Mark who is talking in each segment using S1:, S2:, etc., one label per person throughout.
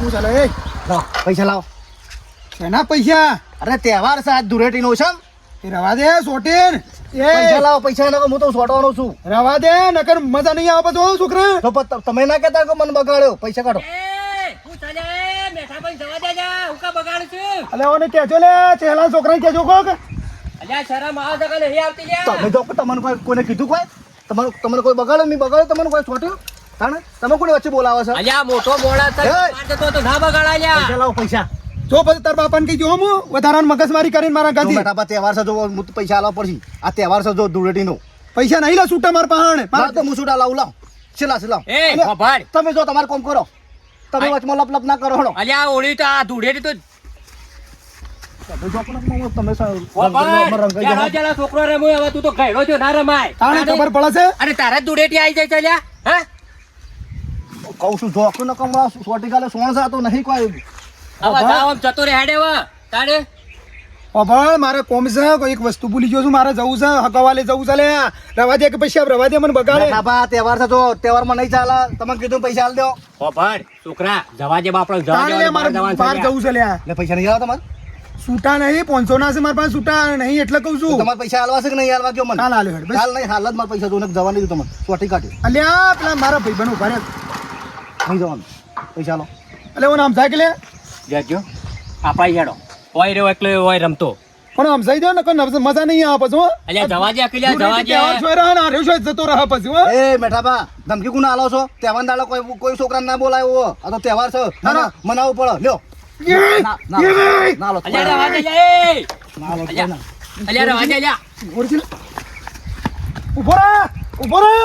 S1: શું ચાલે? એ
S2: લાવો પૈસા લાવ.
S1: શેના પૈસા?
S2: અરે તહેવાર છે આજ છે.
S1: એ રવા દે સોટેન.
S2: પૈસા
S1: એ
S2: લાવો પૈસા નાખો હું તો સોટવાનો છું.
S1: રવા દે નકર મજા નહીં આવે બધું છોકરા.
S2: તો તમે ના કહેતા કે મને બગાડ્યો? પૈસા કાઢો.
S1: અલે ઓને કેજો લે ચેલા છોકરાને કેજો કોક.
S2: તમે તો તમને કોઈ કોને કીધું કોઈ? તમારું તમને કોઈ બગાડ્યો? મેં બગાડ્યો તમને કોઈ છોટ્યું તાણે? તમે કોને વચ્ચે બોલાવો છો?
S3: અલ્યા મોટો મોડા છે તો તો ના બગાડ અલ્યા
S2: પૈસા લાવો પૈસા.
S1: જો પછી તાર બાપાને કઈ જો હું વધારાની મગજમારી કરીને મારા ગાંધી.
S2: બેટા બા તહેવાર છે જો હું પૈસા આલવા પડશે. આ તહેવાર છે જો ધૂળેટીનો.
S1: પૈસા નહીં લા છૂટા માર પહાણ.
S2: મારે તો હું લાવું લાવ. છેલા છેલા
S3: એ ભાઈ
S2: તમે જો તમારે કોમ કરો. તમે. વચમાં લપ લપ ના કરો હણો.
S3: અલ્યા ઓળી તો આ ધૂળેટી તો છોકરો રમ્યો હવે તું તો ઘેડો છો ના રમાય.
S1: ખબર પડે છે?
S3: અને તારા જ ધૂળેટી આવી જાય છે અલ્યા? હા?
S2: કહું છું જોક ન કમળા સોટી ગાલે સોણ છે તો નહીં કોઈ.
S3: હવે જાવ જતો રે હેડે તારે?
S1: અભણ મારે કોમ છે કોઈ એક વસ્તુ ભૂલી ગયો છું મારે જવું છે હકવાલે જવું છે રવા દે કે પછી રવા દે મને બગાડે.
S2: બેટા તહેવાર છે જો તહેવારમાં નહીં ચાલે. તમે કીધું પૈસા આલ દો.
S3: ખભાડ છોકરા જવા દે બાપડો જવા દે
S1: મારે બહાર જવું છે લે.
S2: એટલે પૈસા નહીં આવ તમારે?
S1: સૂટા નહીં પાંચસો ના છે મારા પાસે સૂટા નહીં એટલે કહું છું.
S2: તમારે પૈસા હાલવા છે કે નહીં આલવા કયો મને?
S1: હાલ હાલ
S2: હાલ નહીં હાલ જ મારા પૈસા જોઈને જવા નહીં દીધું તમને. સોટી કાઢ્યો
S1: અલ્યા પેલા મારા ભાઈ બનો ભરે
S2: નહીં જવાનું પૈસા આલો.
S1: એટલે હું આમ થાય કે લે
S3: જજો આપા હેડો. ઓય રહ્યો એકલો ઓય રમતો.
S1: પણ આમ જઈ દો ને કોઈ મજા નહીં આવે પછી.
S3: અલ્યા જવા દે અકલ્યા જવા દે.
S1: રહ્યો ને, છે જતો રહે પછી હો.
S2: એ મેઠા બા ધમકી કોને આલો છો? તહેવાર દાડો કોઈ કોઈ છોકરા ના બોલાયો. આ તો તહેવાર છે. ના, ના, મનાવવું પડે. લ્યો. ના ના ના લો
S3: અલ્યા રવા દે એ!
S2: ના લો
S3: અલ્યા. રવા દે અલ્યા
S1: ઓળખી લે. ઊભો રહે,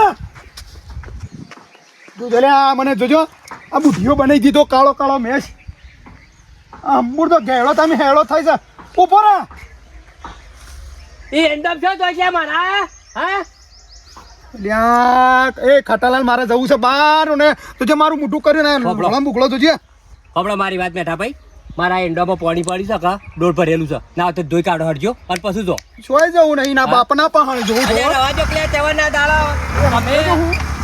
S1: રહે. આ મને જોજો. આ બુઢીઓ બનાવી દીધો કાળો કાળો મેશ. અંબુર તો ઘેડો તમે હેડો થાય છે. રહે.
S3: એ એન્ડમ છો તો છે મારા હા?
S1: લ્યા, એ ખટાલાલ મારે જવું છે બહાર ને. તુજે મારું મોટું કર્યું ને.
S3: બોબડો.
S1: મુકળો તો તુજે
S3: હમણાં મારી વાત બેઠા ભાઈ. મારા એન્ડોમાં પાણી પડી શકે દોડ ભરેલું છે. ના તો ધોઈ કાઢો હટજો. અને પછી જો.
S1: સોય જવું નહીં ના બાપ ના પણ જોવું
S3: રવા દો કે તહેવાર ના દાડા અમે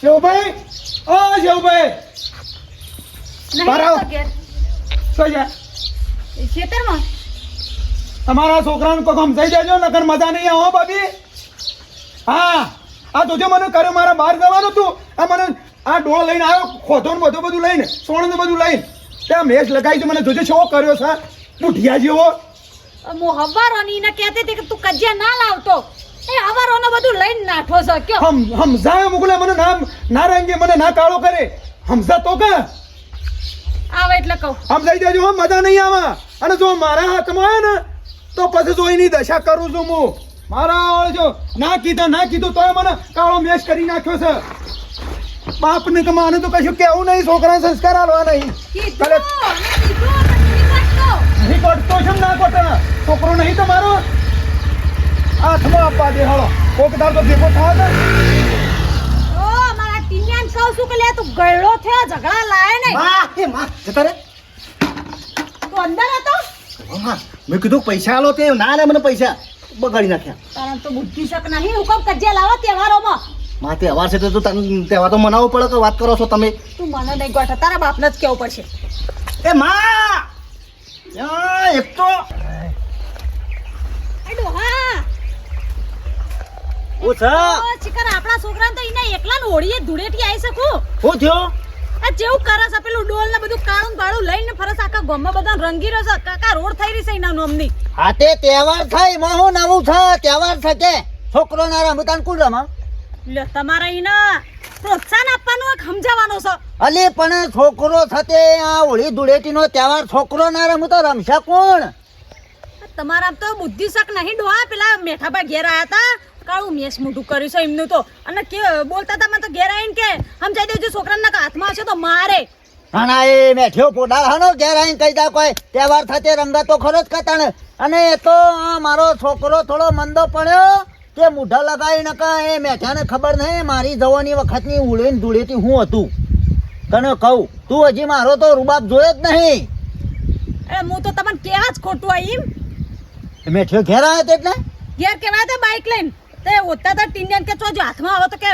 S1: શિવભાઈ? ઓ શિવભાઈ!
S4: એ ખેતરમાં?
S1: તમારા છોકરાને કોઈ સમજાઈ જજો નકર મજા નહીં આવો ભાભી. હા. આ તુજે મને કર્યો મારા બહાર જવાનું હતું. આ મને આ ડોળ લઈને આવ્યો ખોધો ને બધું બધું લઈને સોણ ને બધું લઈને. ત્યાં મેચ લગાવી છે મને જોજે શો કર્યો છે. બુઢિયા જેવો.
S4: હું હવારોની ને કહેતી હતી કે તું કજ્યા ના લાવતો. એ હવારોનો બધું લઈને નાઠો છે કે
S1: હમ હમઝાય મોકલે મને નામ નારંગે મને ના કાળો કરે. હમઝા તો કે.
S4: આવે એટલે કહું.
S1: સમજાઈ દેજો હો મજા નહીં આવે. અને જો મારા હાથમાં આવે ને તો પછી જોઈની દશા કરું છું હું. મારા ઓળ જો ના કીધા ના કીધું તોય મને કાળો મેશ કરી નાખ્યો છે. બાપને તો માને તો કશું કેવું નહીં છોકરાને સંસ્કાર આલવા નહીં.
S4: નહીં.
S1: કોટતો છે ના કોટે. છોકરો નહીં તમારો? હાથમાં આપવા દે હળો કોક દાર તો ભેગો
S4: મારા ટીનિયાને કહું છું કે લે તું ગયડો થયો ઝઘડા લાય નહીં.
S2: માં એ માં જતા રે.
S4: તું અંદર હતો?
S2: હા મેં કીધું પૈસા આલો તે ના લે મને પૈસા. બગાડી નાખ્યા.
S4: તારા તો બુદ્ધિ શક નહીં હુકમ કજિયા લાવો તહેવારોમાં.
S2: માં તહેવાર છે તો તું તને તહેવાર તો મનાવવો પડે કે વાત કરો છો તમે?
S4: તું મને નહીં ગોઠા તારા બાપને જ કેવું પડશે.
S2: એ માં! એક તો ઓ છે.
S4: ચિકન આપણા છોકરાને તો એને એકલા હોળીએ ધૂળેટી આવી શકું.
S2: હું થયો?
S4: જેવું કરે છે? પેલું ડોલ ને બધું કાળું ભાડું લઈને ફરસ આખા ગામમાં બધા રંગી રહ્યો છે. કાકા રોડ થઈ રહી છે એના નોમની.
S5: હા તે તહેવાર થાયમાં હું નવું છે? તહેવાર છે કે છોકરો ના રમતાન કુલ રમા
S4: લે તમારે ઈના પ્રોત્સાહન આપવાનું એક સમજાવવાનો છે?
S5: અલે પણ છોકરો થતે આ હોળી ધૂળેટી નો તહેવાર છોકરો ના રમું તો રમશે કોણ?
S4: તમારા તો બુદ્ધિશક નહીં ડોહા. પેલા મેઠાભાઈ ઘેર આયા હતા. કાળું મેસ મોઢું કર્યું છે એમનું તો. અને કે બોલતા હતા મને તો ઘેર આવીને કે સમજાઈ દેજો છોકરાના હાથમાં હશે તો મારે.
S5: ઘણા એ મેઠ્યો પોડા હાનો ઘેર આવીને કહી દા કોઈ. તહેવાર થતે રંગા તો ખરો જ કતાણ. અને એ તો આ મારો છોકરો થોડો મંદો પડ્યો કે મૂઢા લગાવી નકા એ મેઠાને ખબર નહીં મારી જવાની વખતની ઉડેન ધૂળેથી હું હતું. તને કહું તું હજી મારો તો રૂબાબ જોયો જ નહીં.
S4: અરે હું તો તમને કેવા જ ખોટું આ એમ
S5: મેઠિયો ઘેર આવ્યો એટલે?
S4: ઘેર કેવા હતા બાઇક લઈને. તે ઓતા તા ટીંડિયન કે ચોજો હાથમાં આવે તો કે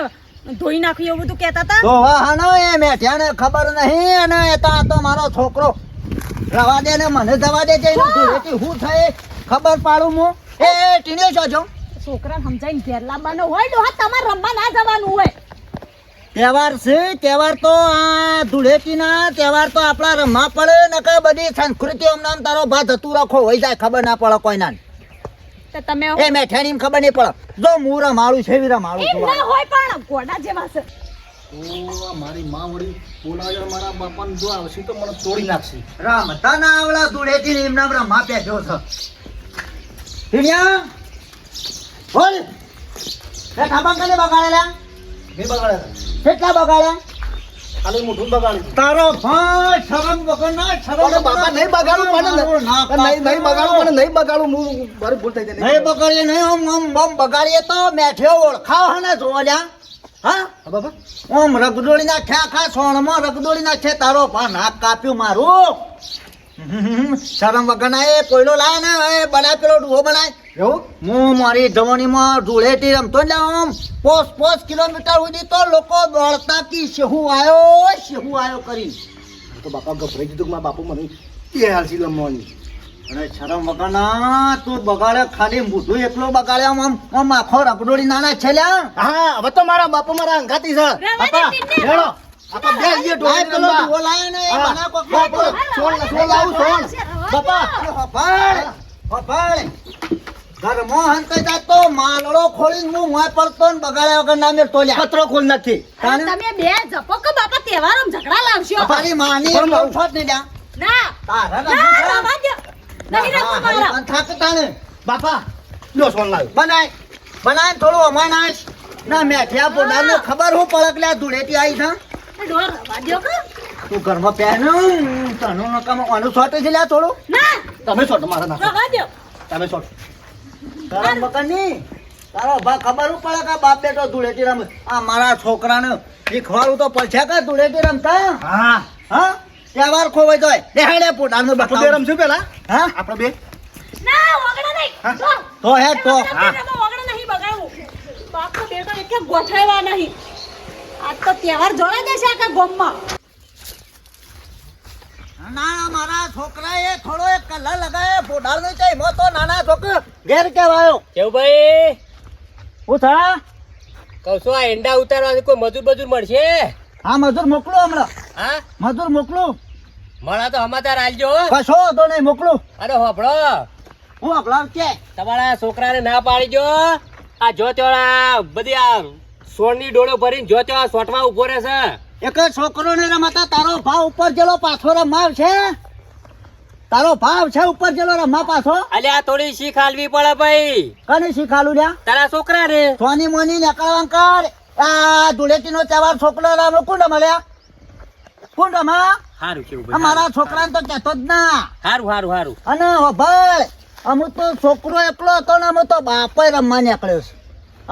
S4: ધોઈ નાખ્યું એવું બધું કહેતા હતા
S5: તો વાહનો એ મેઠિયાને ખબર નહીં અને એ તો તો મારો છોકરો. રવા દે ને મને જવા દે છે એનું હું થાય ખબર પાડું હું? એ ટીંડિયો છો છો
S4: છોકરાને સમજાઈને ઘેર લાવવાનો હોય ડોહા તમારે રમવા ના જવાનું હોય.
S5: તહેવાર છે તહેવાર તો આ ધૂળેટીના તહેવાર તો આપણા રમવા પડે ને કે બધી સંસ્કૃતિ નામ તારો ભાત હતું રાખો હોય જાય ખબર ના પડે કોઈ ના
S4: તો તમે
S5: એ મેઠાણી ખબર નહીં પડે. જો મૂરા મારું છે વીરા મારું
S4: એમ
S5: છું
S4: ના હોય પણ ઘોડા જેવા છે.
S2: મારી માં વળી બોલાવે મારા બાપાને જો આવશે તો મને તોડી નાખશે.
S5: રમતા ના આવડા ધૂળેટી ને એમના રમવા બેઠો છે. ટીણિયા બોલ. એ ખાબા બગાડેલા. કેટલા બગાડ્યા?
S2: ખાલી મોઢું બગાડ્યું
S5: તારો ભાઈ શરમ વગર ના શરમ
S2: બાપા નહીં બગાડું પણ નહીં નહીં બગાડું પણ નહીં બગાડું હું મારી ભૂલ થઈ જાય.
S5: નહીં બગાડીએ નહીં તો મેઠ્યો ઓળખાવ હે ને જોવા લ્યા હા
S2: બાપા.
S5: ઓમ રગદોળી નાખ્યા આખા સોણમાં રગદોળી નાખે તારો ભા નાક કાપ્યું મારું. શરમ વગર ના એ કોયલો લાય ને એ બનાય પેલો ડૂહો બનાય.
S2: એવું?
S5: હું મારી ધવણીમાં ધૂળેથી રમતો ને આમ પોસ પોસ કિલોમીટર સુધી તો લોકો દોડતા કી શેહુ આવ્યો શેહુ આયો કરી.
S2: તો બાપા ગભરાઈ દીધું મારા બાપુ મને એ હાલસી લમવાની
S5: અને શરમ વગરના તું બગાડે ખાલી મોઢું એકલો બગાડે આમ આમ આમ આખો રગડોળી નાના છેલ્યા.
S2: હા હવે તો મારા બાપુ મારા અંગાતી છે. બાપા
S4: ટીંડે.
S2: બે જઈએ
S5: લાય પેલો
S2: રમવા.
S5: ડૂહો ને એ બના કોક
S2: બાપા, સોન સોન લાવું બાપા.
S5: હફાળ હફાળ. ઘરમાં હંતાઈ જાય માલડો ખોલીને હું મોય પડતો ને બગાડ્યા વગર ના મેળતો લ્યા
S2: ખોલ નાખી.
S4: તમે બે જપો કે બાપા તહેવારમાં ઝઘડા લાવશો?
S5: તારી માની
S2: પણ
S5: એટલો છોડ
S4: ના.
S5: તારા
S4: ના રવા દો નહીં
S5: હા,
S4: મારા.
S5: થાક તાણે.
S2: બાપા લો સોન લાવ્યો.
S5: બનાય. બનાય થોડું અમાય નાખ ના મેઠિયા પોડાને ખબર હું પડકલ્યા ધૂળેટી આવી
S4: કે
S5: તું ઘરમાં પહેર્યું તનું નકામ આનું શોટ છે લ્યા થોડો.
S4: ના!
S2: તમે શોટ મારા
S4: ના
S2: તમે શોટ.
S5: તારા મકાનની? તારો ભા ખબર પડે કે બાપ બેટો ધૂળેટી રમે. આ મારા છોકરાને શીખવાડું તો પડશે કે ધૂળેટી રમતા?
S2: હા.
S5: હા? તહેવાર ખોવાય જાય દેહાડે પોતાનું
S2: આપણે બે રમશું પેલા?
S5: હા?
S2: આપણે બે?
S4: ના ઓગણા નહીં.
S5: તો હે તો.
S4: હા ઓગણા નહીં બગાડવું. બાપો બેટો એક ગોઠાવા નહીં. આજ તો તહેવાર જોડા દેશે આખા ગામમાં?
S5: ના મારા છોકરાએ થોડો એક કલર છે એમાં તો નાના છોકરો ઘેર કેવાયો
S3: કેવું ભાઈ?
S5: હું થા?
S3: કહું છું આ એંડા ઉતારવા કોઈ મજૂર બજૂર મળશે?
S5: હા મજૂર મોકલો હમણાં.
S3: હા?
S5: મજૂર મોકલું.
S3: મળે તો સમાચાર આલજો.
S5: કશો તો નહીં મોકલું.
S3: અરે હોભળો.
S5: હું અપલાવ કે?
S3: તમારા છોકરાને ના પાડી જો આ જો ત્યાં બધી આ સોળની ડોળો ભરીને જો આ સોટમાં ઊભો રહેશે
S5: એક છોકરો ને રમાતા તારો ભાવ ઉપર જેલો પાછો રમાવ છે તારો ભાવ છે ઉપર જેલો રમવા પાછો.
S3: અલ્યા થોડી શીખ હાલવી પડે ભાઈ.
S5: કને શીખાલું લ્યા?
S3: તારા છોકરા રે.
S5: સોની મોની નીકળવા કર. આ ધૂળેટી નો તહેવાર છોકરો રામ કુંડ મળ્યા કુંડમાં
S3: હારું કેવું અમારા
S5: મારા છોકરાને તો કહેતો જ ના.
S3: સારું હારું હારું.
S5: અને ભાઈ અમુક તો છોકરો એકલો હતો ને અમુક તો બાપે રમવા નીકળ્યો છે.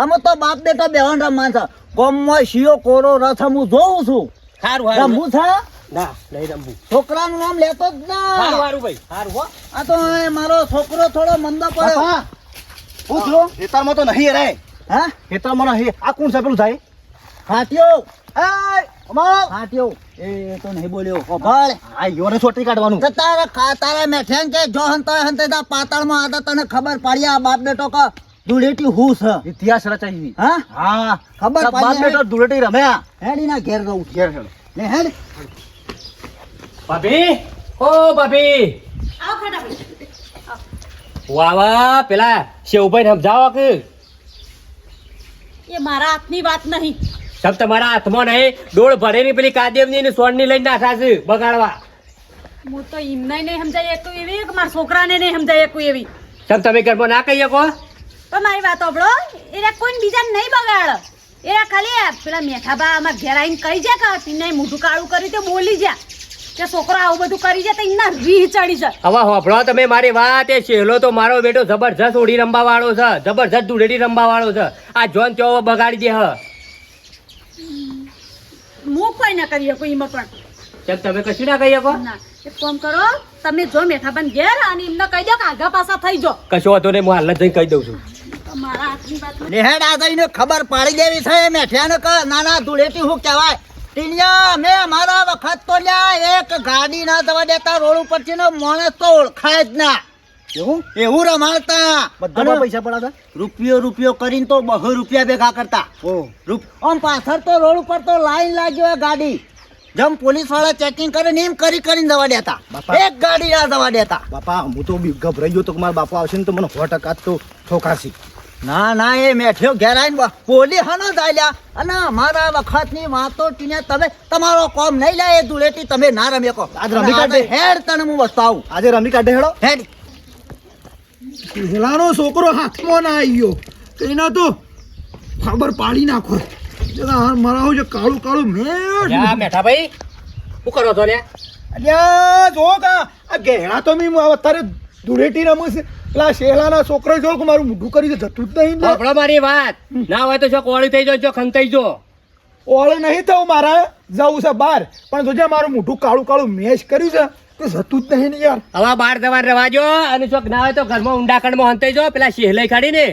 S5: અમુક તો બાપ બેટા બેહન રમવા છે ગોમમાં શિયો કોરો રથ હું જોઉં છું.
S3: સારું સારું
S5: રમવું છે?
S3: ના નહીં રમવું
S5: છોકરાનું નામ લેતો જ ના.
S3: સારું ભાઈ. સારું હો.
S5: આ તો મારો છોકરો થોડો મંદો પડે
S2: હા
S5: હું થયો
S2: ખેતરમાં તો નહીં રે.
S5: હા?
S2: ખેતરમાં નહીં. આ કોણ છે પેલું થાય? અમારો.
S5: ફાટ્યો એ તો નહીં બોલ્યો. ભાઈ
S2: આ યોને છોટી કાઢવાનું.
S5: તારા ખા તારા મેઠેન કે જો હંતા હંતે પાતાળમાં આતા તને ખબર પાડ્યા આ બાપ બેટો કા. ધૂળેટી હું છે?
S2: ઇતિહાસ રચાઈ
S5: હા?
S2: હા.
S5: ખબર
S2: બાપ બેટો ધૂળેટી રમ્યા
S5: હેડી ના ઘેર રહું
S2: ઘેર હેડો
S5: લે હેડ.
S3: ભાભી? ઓ ભાભી.
S4: આવ ફટાફટ.
S3: વાહ વાહ. પેલા શેવભાઈ સમજાવો કે.
S4: એ મારા હાથની વાત નહીં.
S3: સબ તમારા હાથમાં નહીં. ડોળ ભરેલી પેલી કાદેવની ને સોનની લઈને નાખા છે બગાડવા.
S4: હું તો એમને નહીં સમજાય એક એવી કે મારા છોકરાને નહીં સમજાય એક એવી.
S3: સબ તમે ઘરમાં ના કહી શકો?
S4: પણ મારી વાત સાંભળો એરા કોઈ બીજાને નહીં બગાડ. એરા ખાલી પેલા મેઠાબા આમાં ઘેર આવીને કહી જા કે? તીને મોઢું કાળું કર્યું તે બોલી જા કે છોકરો આવું બધું કરી છે તો એમના રીહ ચડી જાય.
S3: હવે હોભળો તમે મારી વાત એ છેલો તો મારો બેટો જબરજસ્ત ઓડી રમવા વાળો છે. જબરજસ્ત ધૂળેટી રમવા વાળો છે. આ જોન ચો બગાડી દે હ.
S4: હું કોઈ ના કરી શકું એમાં પણ.
S3: તમે કશું ના કહી શકો?
S4: ના. એક કામ કરો તમે જો મેઠાબન ઘેર અને એમને કહી દો કે આગા પાછા થઈ જો
S3: કશો હતો નહીં હું હાલ જ જઈને કહી દઉં છું.
S4: વાત
S5: આ જઈને ખબર પાડી દેવી છે. મેઠિયાને કે નાના ધૂળેટી શું કહેવાય? ટીનિયા મેં મારા વખત તો લ્યા એક ગાડી ના જવા દેતા રોડ ઉપરથી નો માણસ તો ઓળખાય જ ના.
S2: એવું?
S5: એવું રમાડતા. બધા
S2: પૈસા પડાતા
S5: રૂપિયો રૂપિયો કરીને તો બહુ રૂપિયા ભેગા કરતા. આમ પાછળ તો રોડ ઉપર તો લાઈન લાગ્યો હોય ગાડી. જેમ પોલીસવાળા ચેકિંગ કરે ને એમ કરી કરીને દવા દેતા.
S2: બાપા.
S5: એક ગાડી ના દવા દેતા.
S2: બાપા હું તો બી ગભરાઈ ગયો તો મારા બાપા આવશે ને તો મને સો ટકા તો ઠોકાશી.
S5: ના ના એ મેઠ્યો ઘેર આવીને પોલી હનો ચાલ્યા અને મારા વખતની વાતો ટીને તમે તમારો કોમ નહીં લે એ ધૂળેટી તમે ના રમ્યો કો
S2: આજ રમી કાઢે.
S5: હેડ તને હું વસ્તુ આવું.
S2: આજે રમી કાઢે હેડો.
S5: હેડ.
S1: પેલાનો છોકરો હાથમાં ના આવ્યો તો તો ખબર પાડી નાખો. મારા આવું છે કાળું કાળું મેં
S3: મેઠા ભાઈ શું કરો છો ને
S1: અલ્યા જો કા આ ઘેરા તો મેં અત્યારે ધૂળેટી રમું છે. પેલા શેલાના છોકરો જો કે મારું મોઢું કરી જતું જ નહીં ને.
S3: મારી વાત. ના હોય તો જો કોળી થઈ જાય જો ખંતાઈ જો
S1: ઓળે નહીં થવું મારે જવું છે બહાર. પણ જોજે મારું મોઢું કાળું કાળું મેશ કર્યું છે તો જતું જ નહીં ને યાર.
S3: હવે બાર દવા રવાજો અને જો ના હોય તો ઘરમાં ઊંડાકણમાં હંતાઈ જો. પેલા શેહલાઈ ખાડીને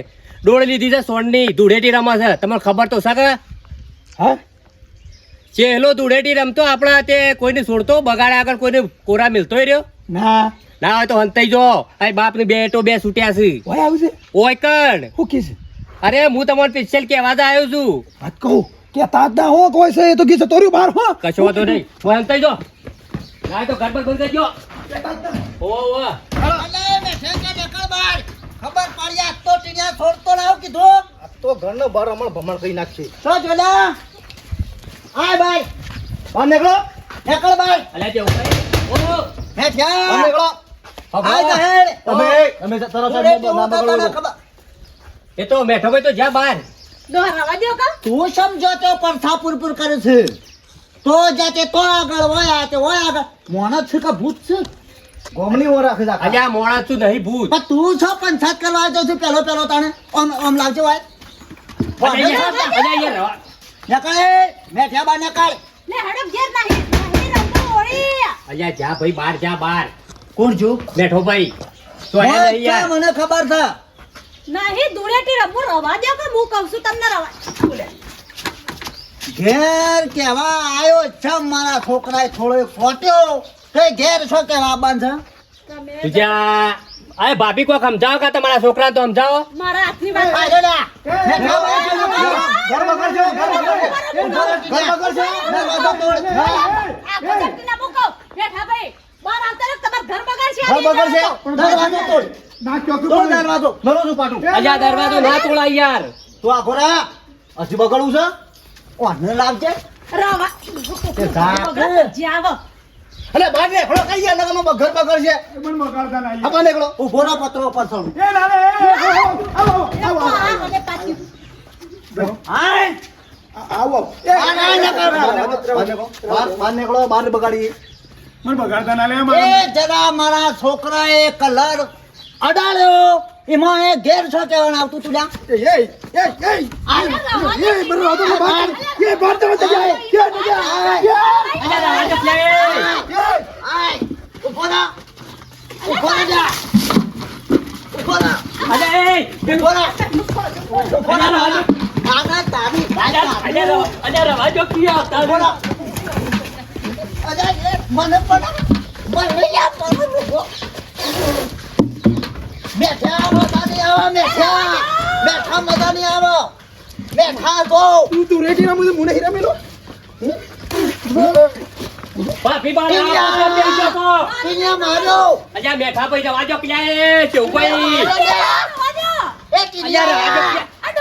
S3: ડોળ લીધી છે સોનની ધૂળેટી રમા છે. તમને ખબર તો શકે
S1: હા?
S3: ચેહલો ધૂળેટી રમતો આપણા તે કોઈને છોડતો બગાડ આગળ કોઈને કોરા મિલતોય રહ્યો?
S1: ના.
S3: ના હોય તો હંતાઈ જો. આ બાપની બે એટો બે છૂટ્યા છે.
S1: ઓય આવું છે?
S3: ઓય કણ.
S1: હું કે છે?
S3: અરે હું તમારે સ્પેશિયલ કેવા જ આવ્યો છું.
S1: વાત કહું? કે તાત ના હો કોઈ છે એ તો ગીત તોર્યું બહાર હો.
S3: કશો વાંધો નહીં. ઓય હંતાઈ જો. ના તો ગડબડ બંધ કરી દો. ઓ ઓ
S5: અલે કે નીકળ બહાર ખબર પડી આ તો ટીણિયા છોડતો ના આવું કીધું.
S2: આ તો ઘરનો બાર હમણાં ભમણ કરી નાખશે.
S5: તો જોલા. આય ભાઈ
S2: બહાર નીકળો.
S5: નીકળ ભાઈ
S3: અલ્યા જે ઉપાય ઓ
S2: બહાર
S5: મેઠ્યા
S2: નીકળો. તમે તરત
S3: એ તો મેઠો ભાઈ તો જ્યાં બહાર
S5: તું સમજો તો પરથા પુરપુર કરે છે. તો જાતે તો આગળ હોય તે હોય આગળ. મોણસ છે કે ભૂત છે?
S2: ગોમની ઓર રાખે આખા.
S3: અલ્યા મોણા છું નહીં ભૂત.
S5: પણ તું છો પંચાયત કરવા આવ્યો છે? પેલો પેલો તાણે. ઓમ ઓમ લાવજો ભાઈ
S3: અલ્યા અલ્યા યાર રવા.
S5: નકળે. બા નકળ.
S4: લે હડપ ઘેર નહીં
S3: અલ્યા જા ભાઈ જા બહાર
S5: કોણ જો
S3: બેઠો ભાઈ તો
S5: મને ખબર છે
S4: નહીં ધૂળેટી રબુ રવા દે કે હું કહું છું તમને રવા
S5: ઘેર કેવા આયો છે મારા છોકરાએ થોડો ફોટ્યો કઈ ઘેર છો કેવા બાંધ
S3: તુજા અરે ભાભી કોક સમજાવો કા તમારા છોકરા તો સમજાવો
S4: મારા હાથની વાત
S2: ઘર ઘર
S4: ગજબથી ના ભાઈ બહાર આવતા રહો, તમારું ઘર બગાડશે
S2: બગડશે
S5: દરવાજો તોડ
S1: ના ક્યો
S5: તોડ દરવાજો
S2: દરવાજો પાટું
S3: અલ્યા દરવાજો ના તોડાય યાર
S2: તું આખો રા હજી બગડવું છે
S5: કોને લાવજે
S4: રવા
S5: તે ઝાક.
S4: જાવ
S2: અલે બહાર નીકળો કઈ ગયા નગરમાં ઘર બગડશે
S1: પણ મગાડતા ના
S2: આ નીકળો
S5: ઊભો રહો પત્રો પર સળું
S1: એ ના આવો, આવો, આવો, આવો,
S4: પાછી
S5: હાય
S1: આવો એ,
S5: આ ના નકર.
S2: નીકળો બહાર બહાર નીકળો બહાર બગાડી
S1: મને બગાડતા ના લે
S5: એ
S1: મારા
S5: જરા મારા છોકરાએ કલર અડાડ્યો એમાં એ ઘેર છો આવતું તું
S1: એ, એ, એ, એ, એ, એ, બરો. એ. એ, એ,
S5: આય ઊભો રહો. ઊભો રહો જા.
S3: ઊભો એ
S5: આના તારી
S3: રવાજો કિયા
S5: એ મને પણ મને યાર મને બેઠા મજા નહીં આવે બેઠા. બેઠા મજા નહીં બેઠા તો.
S1: તું તું રેડી ના મુને હીરા મેલો?
S3: ભાભી બહાર આવો, અલ્યા બેસી જાઓ.
S5: ટીનિયા માર્યો
S3: અલ્યા મેઠા ભાઈ રવાજો કિયા એ
S4: આ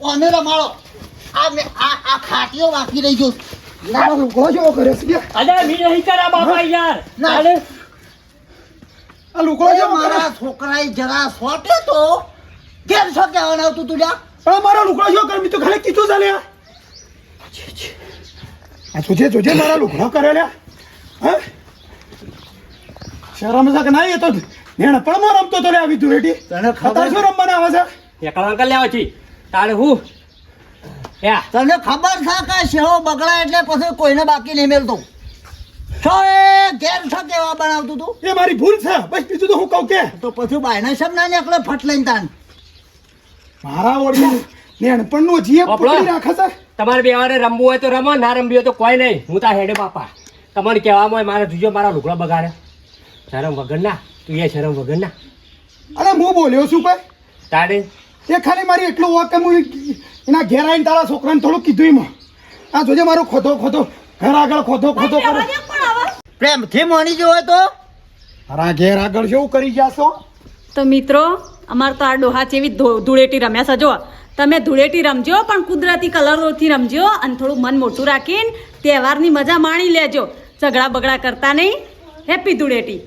S4: ડોલ
S5: રમાડો? આ મે આ આ ખાટીઓ વાકી રહી ગયો.
S1: ના લોકો જો કરે છે
S3: અલ્યા મી નહીં કરા બાપા યાર.
S5: ના.
S3: અલે.
S1: આ લોકો
S5: ઓય
S1: જો કરે
S5: મારા છોકરાએ જરા સોટ્યો તો. ઘેર છો કહેવાનું આવતું તું લ્યા?
S1: પણ મારો લુકડો જો કરે? મેં તો ખાલી કીધું ચાલે આ જોજે જોજે મારા લુગડા કરેલા હા? શરમ છે કે નહીં એ તો નેણપણમાં રમતો તો લે આવી ધૂળેટી.
S5: તને ખબર
S1: શું રમવાના આવે છે.
S3: એકલા અંકલ લેવા છી તારે હું?
S5: તને ખબર છે કે શેહો બગડા એટલે પછી કોઈને બાકી નહીં મેલતો? છો એ ઘેર છો કેવા બનાવતું તું?
S1: એ મારી ભૂલ છે. બસ બીજું તો હું કહું કે?
S5: તો પછી બાયના શબ્દ ના નીકળે ફટ લઈને તાન
S1: મારા ઓળખે નેણપણનું જીએ
S3: બાપડો.
S1: પકડી રાખે છે.
S3: તમારે બેવાને રમવું હોય તો રમો ના રમવી હોય તો કોઈ નહીં. હું તા હેડે બાપા. તમારે કહેવામાં હોય મારે જોજો મારા લુગડા બગાડે. શરમ વગર ના. તું એ શરમ વગર ના.
S1: અરે હું બોલ્યો છું કોઈ?
S3: તારે
S1: એ ખાલી મારી એટલું વાક કે હું એના ઘેર આવીને તારા છોકરાને થોડું કીધું એમાં. આ જોજે મારો ખોધો ખોધો ઘર આગળ ખોધો ખોધો કરે
S5: પ્રેમથી મોની જો હોય તો.
S1: મારા ઘેર આગળ શું કરી ગયા
S4: તો મિત્રો અમાર તો આ ડોહા જેવી ધૂળેટી રમ્યા સજો તમે ધૂળેટી રમજો પણ કુદરતી કલરોથી રમજો અને થોડું મન મોટું રાખીને તહેવારની મજા માણી લેજો. ઝઘડા બગડા કરતા નહીં. હેપી ધૂળેટી.